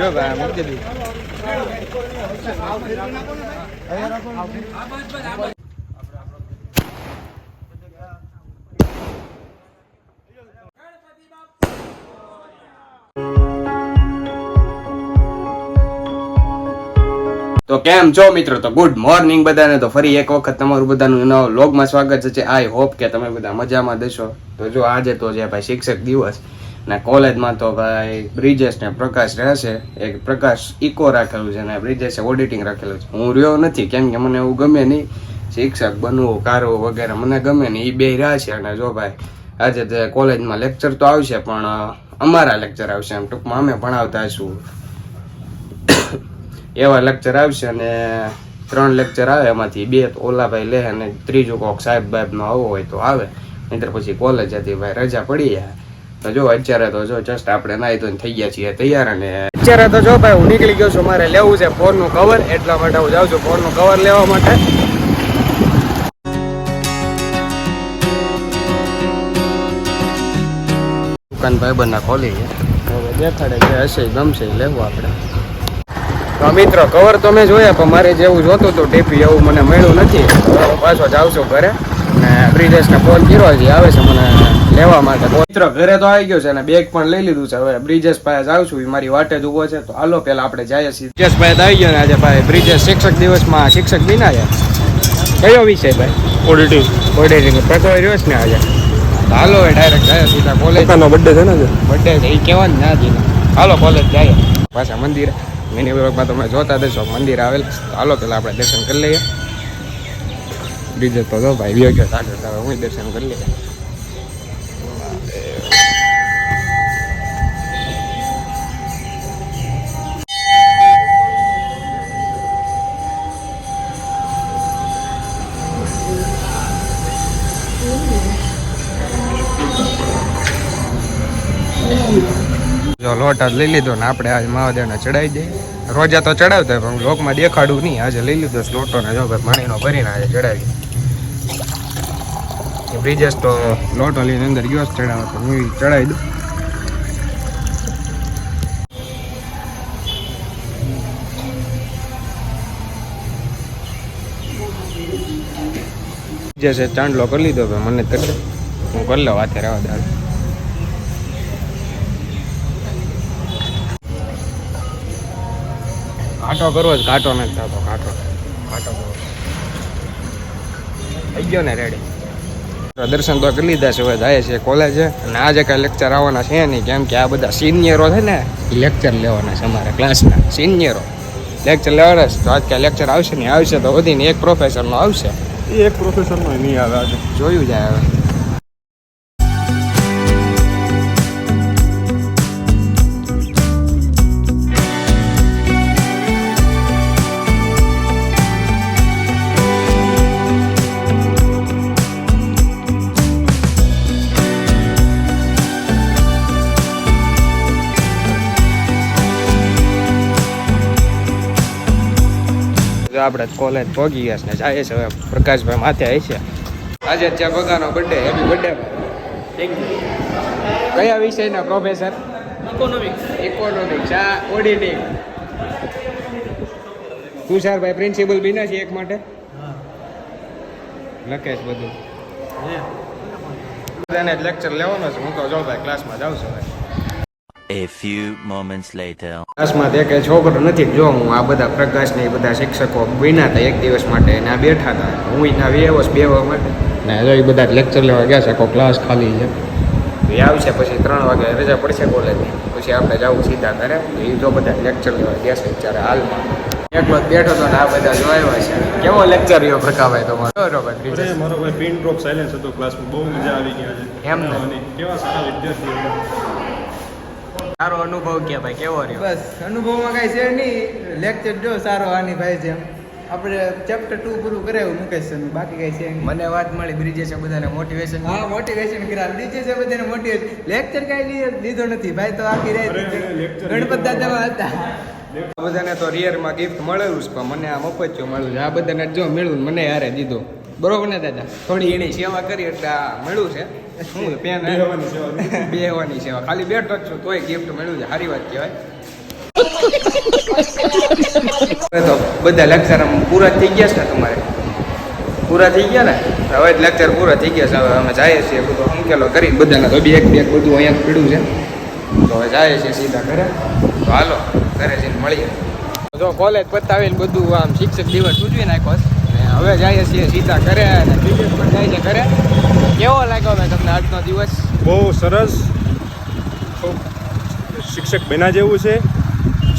તો કેમ છો મિત્રો? તો ગુડ મોર્નિંગ બધાને. તો ફરી એક વખત તમારું બધાનું નવા લોગમાં સ્વાગત છે. આઈ હોપ કે તમે બધા મજામાં દેશો તો જો આજે તો છે ભાઈ શિક્ષક દિવસ. ને કોલેજમાં તો ભાઈ બ્રિજેશ ને પ્રકાશ રહેશે એક પ્રકાશ ઇકો રાખેલું છે ને બ્રિજેશે ઓડિટિંગ રાખેલું છે. હું રહ્યો નથી, કેમ કે મને એવું ગમે નહીં. શિક્ષક બનવું, કારવું વગેરે મને ગમે નહીં. એ બે રહ્યા છે અને જો ભાઈ, આજે તે કોલેજમાં લેક્ચર તો આવશે, પણ અમારા લેક્ચર આવશે એમ ટૂંકમાં. અમે ભણાવતા છું એવા લેક્ચર આવશે અને ત્રણ લેક્ચર આવે એમાંથી. બે ઓલાભાઈ લે અને ત્રીજું કોક સાહેબ બાહેબનો આવવો આવો હોય તો આવે. નહીતર પછી કોલેજ હતી, ભાઈ રજા પડી જાય. તો જો અત્યારે તો જો જસ્ટ આપણે નાહી ધોઈને થઈ ગયા છીએ તૈયાર અને અત્યારે તો જો ભાઈ હું નીકળી ગયો છું મારે લેવું છે ફોનનું કવર એટલા માટે હું જાઉં છું ફોનનું કવર લેવા માટે. દુકાન બંને ખોલી હવે દેખાડે જે હશે ગમશે લેવું આપણે. તો મિત્રો કવર તો મેં જોયા પણ મારે જેવું જોતું હતું ટીપી એવું મને મળ્યું નથી. પાછો જાઉં છું ઘરે. બ્રિજેશને ફોન કર્યો છે આવે છે મને લેવા માટે. મિત્ર ઘરે તો આવી ગયો છે અને બેગ પણ લઈ લીધું છે. હવે બ્રિજેશ પાસે જાઉં છું મારી વાટે જ ઊભો છે. તો હાલો પેલા આપણે જઈએ છીએ બ્રિજેશ ભાઈ આવી ગયો ને આજે ભાઈ. બ્રિજેશ શિક્ષક દિવસમાં શિક્ષક દિના છે કયો વિષય ભાઈ? ઓડિટિંગ ઓડિટિંગ પ્રતો રહ્યો છે ને આજે. હાલો એ ડાયરેક્ટ જાય સીધા કોલેજ બર્થડે છે ને આજે? બર્થડે છે એ કહેવાનું ના દીધું હાલો કોલેજ જાય પાછા મંદિર. મિની બ્લોગમાં તમે જોતા દેશો મંદિર આવેલ. હાલો પેલા આપણે દર્શન કરી લઈએ. બીજે જતો જો ભાઈ વ્યો ગયો હું દર્શન કરી લે જો લોટ લઈ લીધો ને આપણે આજ મહાદેવને ચડાવી દઈએ રોજા તો ચડાવતા પણ લોકમાં દેખાડું નહીં. આજે લઈ લીધો લોટો ને જો ભાઈ પાણીનો ભરીને આજે ચડાવી બ્રિજેશ તો લોટો અંદર ગયો ચડાવે તો હું ચડાવી દઉં. જે છે ચાંદલો કરી લીધો ભાઈ મને તક હું કરી લઉં હાથે રહેવા દાળ કાંટો કરવો જ કાંટો નથી થતો કાંટો કાંટો કરવો. થઈ ગયો ને રેડી દર્શન તો કરી લીધા છે હવે જાય છે કોલેજ અને આજે કાંઈ લેક્ચર આવવાના છે નહીં કેમ કે આ બધા સિનિયરો છે ને લેક્ચર લેવાના છે અમારા ક્લાસના સિનિયરો લેક્ચર લેવાના છે તો આજ કાંઈ લેક્ચર આવશે નહીં આવશે તો વધીને એક પ્રોફેસરનો આવશે. એક પ્રોફેસરનો નહીં આવે આજે. જોયું જાય હવે. જો આપણે કોલેજ પહોંચી ગયા છે ને જાય છે હવે. પ્રકાશભાઈ માથે આવી છે. આજે ત્યાં ભગાનો બર્થડે હેપી બર્થડે કયા વિષયના પ્રોફેસર ઇકોનોમિક્સ ઇકોનોમિક્સ આ ઓડિટિંગ તુષારભાઈ પ્રિન્સિપલ બીના છે એક માટે? લખે છે બધું. બધાને લેક્ચર લેવાનો છે. હું તો જો ભાઈ ક્લાસમાં જાઉં છું ભાઈ A few moments later. ક્લાસમાં તે કે છોકરો નથી. જો હું આ બધા પ્રકાશ ને એ બધા શિક્ષકો બન્યા હતા એક દિવસ માટે અને આ બેઠા હતા. હું એના વ્યવસ બેવા માટે. ને જો એ બધા લેક્ચર લેવા ગયા છે કોઈ ક્લાસ ખાલી છે. એ આવશે પછી ત્રણ વાગે રજા પડશે કોલેજની પછી આપણે જવું સીધા ઘરે. એ જો બધા લેક્ચર લેવા ગયા છે અત્યારે હાલમાં. એક વખત બેઠો તો ને આ બધા જો આવ્યા છે. કેવો લેક્ચર રહ્યો પ્રકાભાઈ તમારો? બરોબર મારો ભાઈ પિન ડ્રોપ સાયલેન્સ હતો ક્લાસમાં બહુ મજા આવી ગઈ આજે. એમ કેવા સારા વિદ્યાર્થીઓ સારો અનુભવ કે ભાઈ કેવો રહ્યો? બસ અનુભવમાં કાંઈ છે નહીં. લેક્ચર જો સારો આની ભાઈ જેમ. આપણે ચેપ્ટર ટુ પૂરું કરાવ્યું મુકેશ સરનું બાકી કાંઈ છે મને વાત મળી બ્રિજે છે બધાને મોટિવેશન હા મોટિવેશન કરાવ બ્રિજે છે બધાને મોટિવેશન લેક્ચર કાંઈ લીધો- નથી. ભાઈ તો આખી રાત ગણપત દાદામાં હતા. બધાને તો રિયરમાં ગિફ્ટ મળેલું છે પણ મને આ મફત મળ્યું છે. આ બધાને જો મળ્યું મને યારે દીધું. બરોબર ને દાદા? થોડી એની સેવા કરી એટલે આ મળ્યું છે. શું પેન બેહવાની સેવા. ખાલી બેઠો જ છું તોય ગિફ્ટ મળ્યું છે. સારી વાત કહેવાય. બધા લેક્ચર આમ પૂરા થઈ ગયા છે ને તમારે? પૂરા થઈ ગયા ને? હવે લેક્ચર પૂરા થઈ ગયા છે. હવે અમે જઈએ છીએ બધું અંકેલો કરી બધાને. તો બેગ બેગ બધું અહીંયા પીડ્યું છે. તો હવે જઈએ છીએ સીધા ઘરે. તો હાલો ઘરે જઈને મળીએ. જો કોલેજ પતાવીને બધું આમ શિક્ષક દિવસ ઉજવી નાખ્યો હવે જઈએ છીએ સીધા ઘરે અને બીજેશ પણ જાય છે ઘરે. કેવો લાગ્યો મેં તમને આજનો દિવસ? બહુ સરસ. શિક્ષક બન્યા જેવું છે.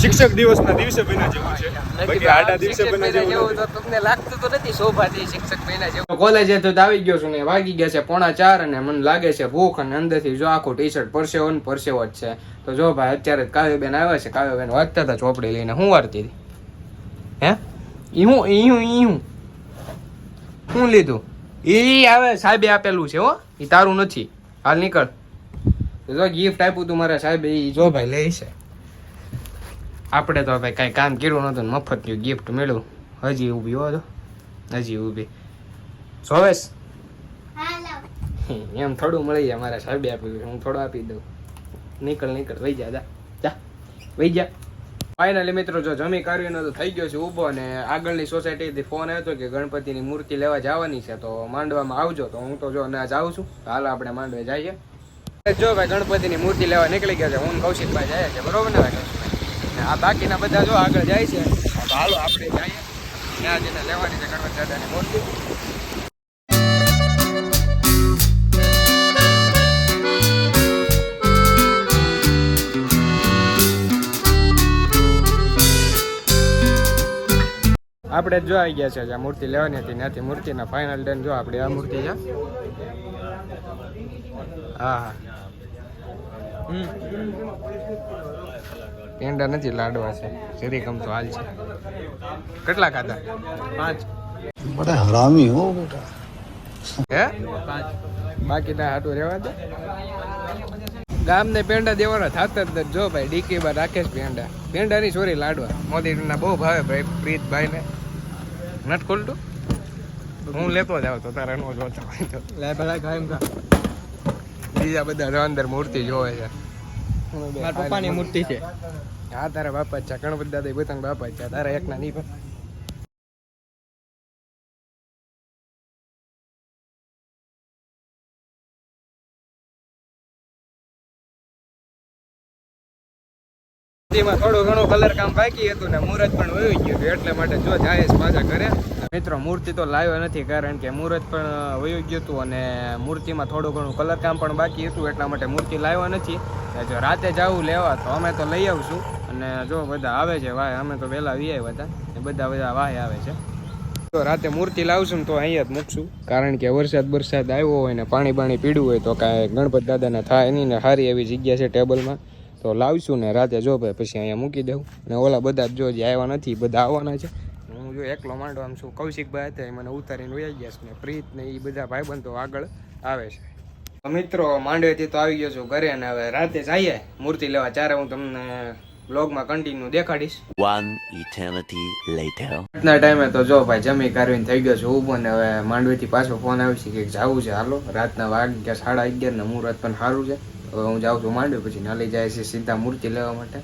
શિક્ષક દિવસના દિવસે બન્યા જેવું છે. બાકી આડા દિવસે બન્યા જેવું નથી. તમને લાગતું તો નથી શોભાથી શિક્ષક બન્યા જેવું. કોલેજે તો આવી ગયો છું ને વાગી ગયા છે પોણા ચાર અને મને લાગે છે ભૂખ અને અંદરથી જો આખું ટી શર્ટ પરસેવો ને પરસેવો જ છે. તો જો ભાઈ અત્યારે જ કાવ્યબેન આવ્યા છે કાવ્યબેન વાંચતા હતા ચોપડી લઈને. હું વાર્તી હતી? હે? ઈ હું ઈ હું ઈ હું. શું લીધું? એ આવે સાહેબે આપેલું છે હો. એ તારું નથી. હાલ નીકળ. જો ગિફ્ટ આપ્યું તું મારા સાહેબે એ જો ભાઈ લે છે. આપણે તો ભાઈ કાંઈ કામ કર્યું નહોતું ને ગયું ગિફ્ટ મેળવું હજી ઊભી હો તો હજી ઊભી. જોવેશ એમ થોડું મળી જાય મારા સાહેબે આપ્યું હું થોડું આપી દઉં. નીકળ નીકળ. વહી જા જા. જા. વહી જા. ફાઇનલી મિત્રો, જો જમી કર્યું તો થઈ ગયો છે ઊભો અને આગળની સોસાયટીથી ફોન આવ્યો કે ગણપતિની મૂર્તિ લેવા જવાની છે, તો માંડવામાં આવજો. તો હું તો જો ના જાઉં છું. હાલ આપણે માંડવે જઈએ. જો ભાઈ, ગણપતિની મૂર્તિ લેવા નીકળી ગયા છે. હું કૌશિકભાઈ જાય છે બરોબર ને ભાઈ? ને આ બાકીના બધા જો આગળ જાય છે. હાલો આપણે જઈએ. ત્યાં જઈને લેવાની છે ગણપતિ દાદાની મૂર્તિ. આપણે જો આવી ગયા છે જ્યાં મૂર્તિ લેવાની હતી ત્યાંથી મૂર્તિના ફાઇનલ ડન જો આપણે આ મૂર્તિ છે. હા હા. પેંડા નથી લાડવા છે. શેરી કમ તો હાલ છે. કેટલા ખાધા? પાંચ. બડા હરામી હો હે? બાકી ના હાટું રહેવા દે. ગામ ને પેંડા દેવાના થાતર જ જો ભાઈ ડીકી ડીકીમાં રાકેશ પેંડા. પેંડાની ચોરી લાડવા. મોદીના બહુ ભાવે ભાઈ પ્રીતભાઈને. નટ ખોલતું? હું લેતો જાવ તો તારા નો જોતો હોય તો. લે ભલા કાયમ કા. બીજા બધા અંદર મૂર્તિ જોવે છે. મારા પપ્પાની મૂર્તિ છે. હા તારા બાપા જ છે. ગણપતિ દાદા પોતાના બાપા જ છે. તારા એકના નહીં પણ. મૂર્તિમાં થોડું ઘણું કલર બાકી હતું ને મુહૂર્ત પણ વયું ગયું હતું, એટલે માટે જો જાય પાછા ઘરે. મિત્રો, મૂર્તિ તો લાવ્યો નથી, કારણ કે મુહૂર્ત પણ વયું ગયું હતું અને મૂર્તિમાં થોડું ઘણું કલર કામ પણ બાકી હતું, એટલા માટે મૂર્તિ લાવ્યો નથી. જો રાતે જવું લેવા, તો અમે તો લઈ આવશું. અને જો બધા આવે છે વાય અમે તો વહેલા વી હતા. ને બધા બધા વાય આવે છે. તો રાતે મૂર્તિ લાવશું તો અહીંયા જ મૂકશું. કારણ કે વરસાદ વરસાદ આવ્યો હોય ને, પાણી પાણી પીડ્યું હોય તો કાંઈ ગણપત દાદાને થાય નહીં ને સારી એવી જગ્યા છે ટેબલમાં. તો લાવશું ને રાતે જો ભાઈ પછી અહીંયા મૂકી દઉં. ને ઓલા બધા જો જે આવ્યા નથી બધા આવવાના છે. હું જો એકલો માંડો આમ છું. કૌશિકભાઈ હતા એ મને ઉતારીને વહી ગયા છે ને પ્રીત ને એ બધા ભાઈબંધો આગળ આવે છે. તો મિત્રો માંડવેથી તો આવી ગયો છું ઘરે અને હવે રાતે જઈએ મૂર્તિ લેવા. ત્યારે હું તમને બ્લોગમાં કન્ટિન્યુ દેખાડીશ. વન ઇટર્નિટી લેટર આજના ટાઈમે તો જો ભાઈ જમી કારવીને થઈ ગયો છે ઊભો ને હવે માંડવીથી પાછો ફોન આવ્યો છે કે જવું છે હાલો. રાતના વાગ્યા સાડા અગિયાર ને મુહૂર્ત પણ સારું છે. હવે હું જાઉં છું માંડવી પછી નાલી જાય છે સીધા મૂર્તિ લેવા માટે.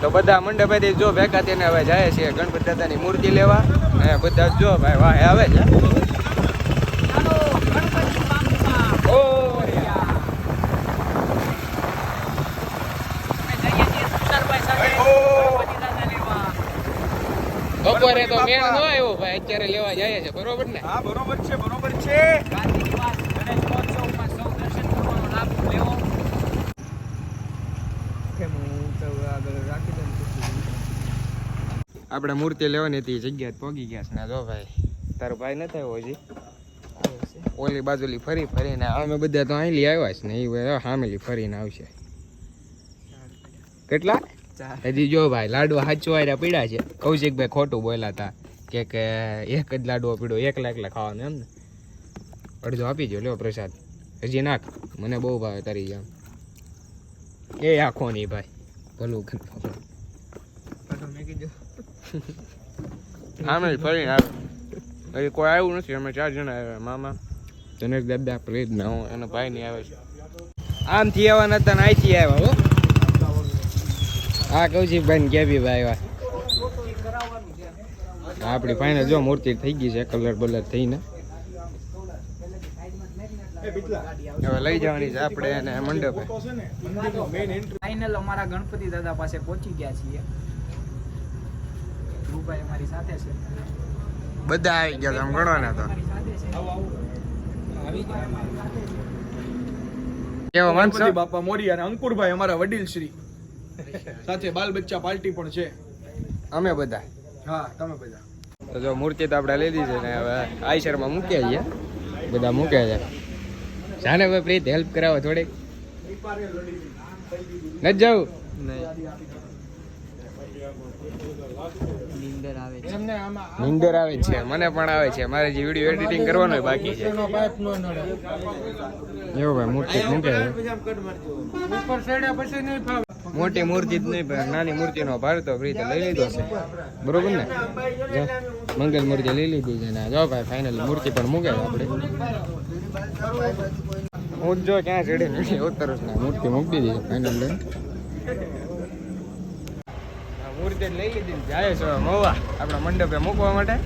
તો બધા મંડપેથી જો ભેગા થઈને હવે જાય છે ગણપતિ દાદાની મૂર્તિ લેવા. અને બધા જો ભાઈ વાહ આવે છે. બપોરે તો મેળ ન આવ્યો ભાઈ અત્યારે લેવા જાય છે બરોબર ને? હા બરોબર છે બરોબર છે. આપણે મૂર્તિ લેવાની હતી જગ્યા જગ્યાએ પહોંચી ગયા છે. ને જો ભાઈ તારો ભાઈ નથી આવ્યો હજી? ઓલી બાજુલી ફરી ફરીને અમે બધા તો અહીં આવ્યા છે ને એ હવે સામેલી ફરીને આવશે. કેટલા? હજી જો ભાઈ લાડવા હાચવાયરા પીડા છે. કૌશિકભાઈ ખોટું બોલ્યા હતા કે કે એક જ લાડવો પીડો એકલા એકલા ખાવાનો એમ ને. અડધો આપી જો લ્યો પ્રસાદ. હજી નાખ. મને બહુ ભાવે તારી જેમ. એ આખો નહીં ભાઈ ભલું કરતો આમે ફરીને આવે હજી કોઈ આવ્યું નથી અમે ચાર જણા આવ્યા મામા. જનક દાદા પ્રીત ને. હું એનો ભાઈ નહીં આવે છે. આમથી આવવાના હતા ને અહીંથી આવ્યા હો. હા કૌશિકભાઈ ને કેબી ભાઈ આવ્યા. આપણી ફાઈનલ જો મૂર્તિ થઈ ગઈ છે કલર બલર થઈને. હવે લઈ જવાની છે આપણે એને મંડપે. ફાઈનલ અમારા ગણપતિ દાદા પાસે પહોંચી ગયા છીએ. ધ્રુવભાઈ અમારી સાથે છે. બધા આવી ગયા તો. સાથે છે. આવી ગયા કેવો માનસો? બાપા મોરી અને અંકુરભાઈ અમારા વડીલ શ્રી. સાથે બાલ બચ્ચા પાર્ટી પણ છે. અમે બધા. હા તમે બધા. તો જો મૂર્તિ તો આપણે લઈ લીધી ને હવે આઈસરમાં મૂક્યા છીએ બધા મૂક્યા છે. જાને ભાઈ પ્રીત હેલ્પ કરાવો થોડીક. નથી જવું? નીંદર આવે છે. મને પણ આવે છે. મારે જે વીડિયો એડિટિંગ કરવાનો હોય બાકી છે. એવું ભાઈ મૂર્તિ મૂકે છે. મોટી મૂર્તિ જ નહીં પણ નાની મૂર્તિનો ભાર તો ફ્રી લઈ લીધો છે. બરોબર ને? મંગલ મૂર્તિ લઈ લીધી છે ને જો ભાઈ ફાઇનલી મૂર્તિ પણ મૂકે આપણે. હું જો ક્યાં ચડે નથી ઉતરું ને. મૂર્તિ મૂકી દીધી ફાઇનલ મૂર્તિ લઈ લીધી જાય છે મોવા આપણા મંડપે મૂકવા માટે.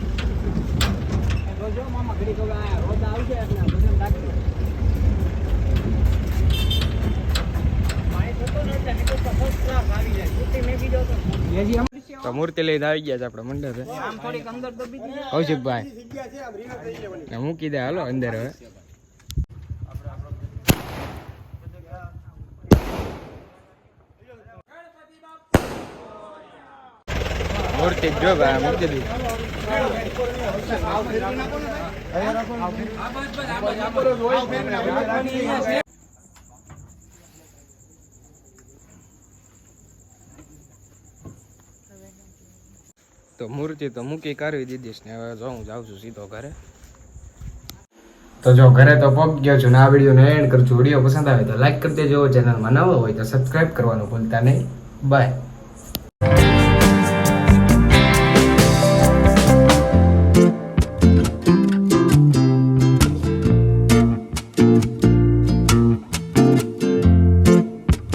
તો મૂર્તિ લઈને આવી ગયા છે આપણા મંડપે. આમ થોડીક અંદર તો બીજી કૌશિકભાઈ મૂકી દે હાલો અંદર હવે. મૂર્તિ જ ભાઈ મૂકી તો મૂર્તિ તો મૂકી કરવી દીધી ને, હવે જો હું જાઉં છું સીધો ઘરે. તો જો ઘરે તો પગ ગયો છું ને આ વિડીયોને એન્ડ કરું વીડિયો પસંદ આવે તો લાઈક કરી દેજો. ચેનલમાં નવો હોય તો સબસ્ક્રાઇબ કરવાનું ભૂલતા નહીં. બાય